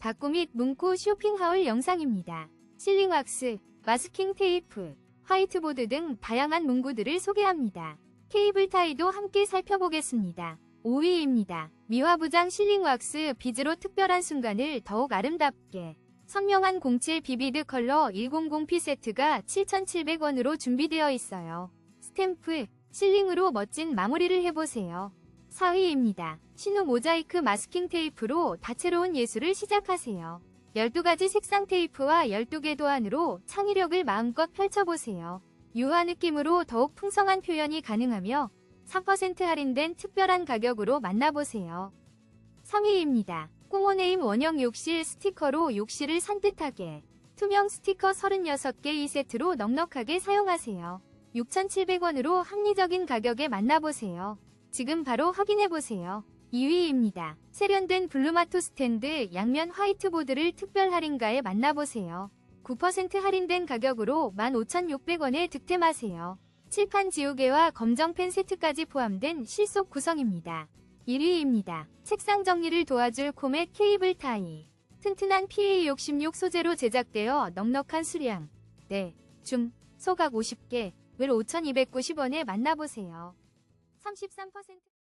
다꾸 및 문구 쇼핑하울 영상입니다. 실링왁스, 마스킹 테이프, 화이트보드 등 다양한 문구들을 소개합니다. 케이블 타이도 함께 살펴보겠습니다. 5위입니다. 미화부장 실링왁스 비즈로 특별한 순간을 더욱 아름답게 선명한 07 비비드 컬러 100P 세트가 7,700원으로 준비되어 있어요. 스탬프, 실링으로 멋진 마무리를 해보세요. 4위입니다. 신우 모자이크 마스킹 테이프로 다채로운 예술을 시작하세요. 12가지 색상 테이프와 12개 도안으로 창의력을 마음껏 펼쳐보세요. 유화 느낌으로 더욱 풍성한 표현이 가능하며 3% 할인된 특별한 가격으로 만나보세요. 3위입니다. 꾸모네임 원형 욕실 스티커로 욕실을 산뜻하게 투명 스티커 36개 2세트로 넉넉하게 사용하세요. 6,700원으로 합리적인 가격에 만나보세요. 지금 바로 확인해보세요. 2위입니다. 세련된 블루마토 스탠드 양면 화이트보드를 특별 할인가에 만나보세요. 9% 할인된 가격으로 15,600원에 득템하세요. 칠판 지우개와 검정펜 세트까지 포함된 실속 구성입니다. 1위입니다. 책상 정리를 도와줄 코멧 케이블 타이. 튼튼한 PA66 소재로 제작되어 넉넉한 수량. 네, 중, 소각 50개, 을 5,290원에 만나보세요. 33%